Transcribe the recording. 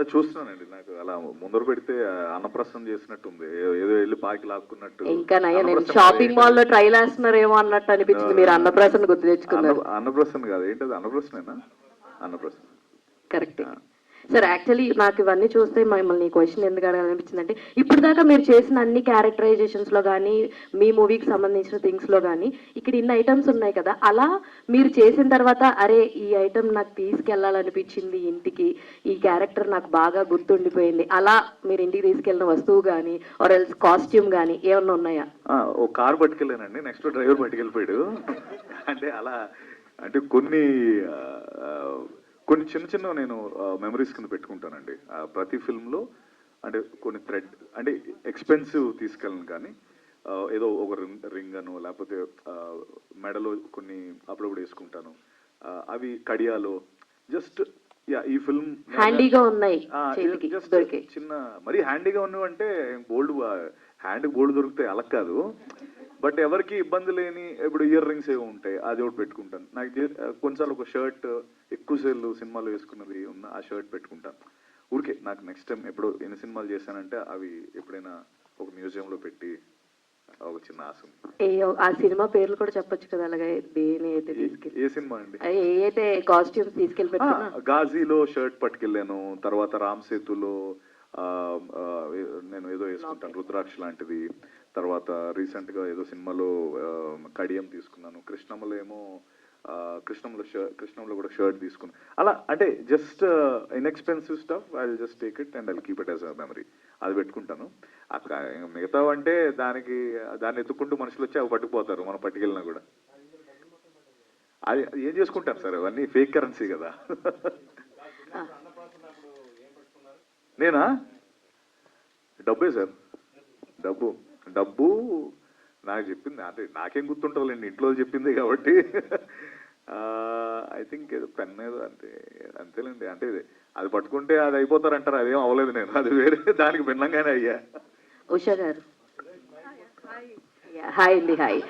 అది చూస్తున్నానండి. నాకు అలా ముందర పెడితే ఆ, అన్నప్రసన్నం చేసినట్టుంది. ఏదో వెళ్ళి పాకి లాక్కున్నట్టు. ఇంకా నయ్య నేను అన్నప్రసన్నం షాపింగ్? మాల్లో ట్రైల్ వేస్తున్నారేమో అన్నట్టు అనిపించింది. మీరు అన్నప్రాసన గుర్తు తెచ్చుకున్నారు. అన్న అన్నప్రసన్న కాదు. ఏంటది? అన్నప్రసనేనా? అన్నప్రసన్న కరెక్ట్. సార్ యాక్చువల్లీ నాకు ఇవన్నీ చూస్తే మిమ్మల్ని క్వశ్చన్ ఎందుకు అనిపించిందంటే అంటే ఇప్పుడు దాకా మీరు చేసిన అన్ని క్యారెక్టరైజేషన్స్లో కానీ మీ మూవీకి సంబంధించిన థింగ్స్లో కానీ ఇక్కడ ఇన్ని ఐటమ్స్ ఉన్నాయి కదా అలా మీరు చేసిన తర్వాత అరే ఈ ఐటమ్ నాకు తీసుకెళ్ళాలనిపించింది ఇంటికి ఈ క్యారెక్టర్ నాకు బాగా గుర్తుండిపోయింది అలా మీరు ఇంటికి తీసుకెళ్ళిన వస్తువు కానీ ఆర్ ఎల్స్ కాస్ట్యూమ్ కానీ ఏమన్నా ఉన్నాయా? ఓ కార్ పట్టుకెళ్ళానండి నెక్స్ట్ డ్రైవర్ పట్టుకెళ్ళిపోయాడు అంటే అలా అంటే కొన్ని కొన్ని చిన్న చిన్న నేను మెమరీస్ కింద పెట్టుకుంటానండి. ప్రతి ఫిల్మ్లో అంటే కొన్ని థ్రెడ్ అంటే ఎక్స్పెన్సివ్ తీసుకెళ్ళను కానీ ఏదో ఒక రింగ్ రింగ్ అను లేకపోతే మెడలో కొన్ని అప్పుడప్పుడు వేసుకుంటాను అవి కడియాలో జస్ట్ యా ఈ ఫిల్మ్ హ్యాండీగా ఉన్నాయి దొరికాయి. చిన్న మరీ హ్యాండీగా ఉన్నవంటే బోల్డ్ హ్యాండ్ బోల్డ్ దొరికితే అలా కాదు. బట్ ఎవరికి ఇబ్బంది లేని ఇప్పుడు ఇయర్ రింగ్స్ ఏవి ఉంటాయి అది ఒకటి పెట్టుకుంటాను. నాకు కొన్నిసార్లు ఒక షర్ట్ ఎక్కువ సేర్లు సినిమాలో వేసుకున్నది ఉన్న ఆ షర్ట్ పెట్టుకుంటాను. ఊరికే నాకు నెక్స్ట్ టైం ఎప్పుడు ఎన్ని సినిమాలు చేశానంటే అవి ఎప్పుడైనా ఒక మ్యూజియంలో పెట్టి ఒక చిన్న ఆశ ఆ సినిమా పేర్లు కూడా చెప్పొచ్చు కదా అలాగే దేని అయితే ఏ- తీసుకెళ్ళి ఏ సినిమా అండి? ఏ అయితే కాస్ట్యూమ్స్ తీసుకెళ్ళి గాజీలో షర్ట్ పట్టుకెళ్ళాను తర్వాత రామ్ సేతులో నేను ఏదో వేసుకుంటాను రుద్రాక్ష లాంటిది. తర్వాత రీసెంట్గా ఏదో సినిమాలో కడియం తీసుకున్నాను. కృష్ణమ్మలో ఏమో కృష్ణంలో షర్ట్ కృష్ణంలో కూడా షర్ట్ తీసుకున్నాను అలా అంటే just inexpensive stuff I just take it and I keep it as a memory అది పెట్టుకుంటాను. అక్కడ మిగతా అంటే దానికి దాన్ని ఎత్తుకుంటూ మనుషులు వచ్చి అవి పట్టుకుపోతారు మనం పట్టుకెళ్ళినా కూడా. అది అది ఏం చేసుకుంటారు సార్? అవన్నీ ఫేక్ కరెన్సీ కదా. నేనా? డబ్బే సార్. డబ్బు. డబ్బు నాకు చెప్పింది అంటే నాకేం గుర్తుంటుందిలేండి ఇంట్లో చెప్పింది కాబట్టి. ఐ థింక్ ఏదో పెన్ ఏదో అంతే అంతేలేండి అంటే ఇది. అది పట్టుకుంటే అది అయిపోతారంటారు అదేం అవ్వలేదు నేను అది వేరే దానికి భిన్నంగానే అయ్యా. ఉషా గారు. హాయ్ అండి హాయ్.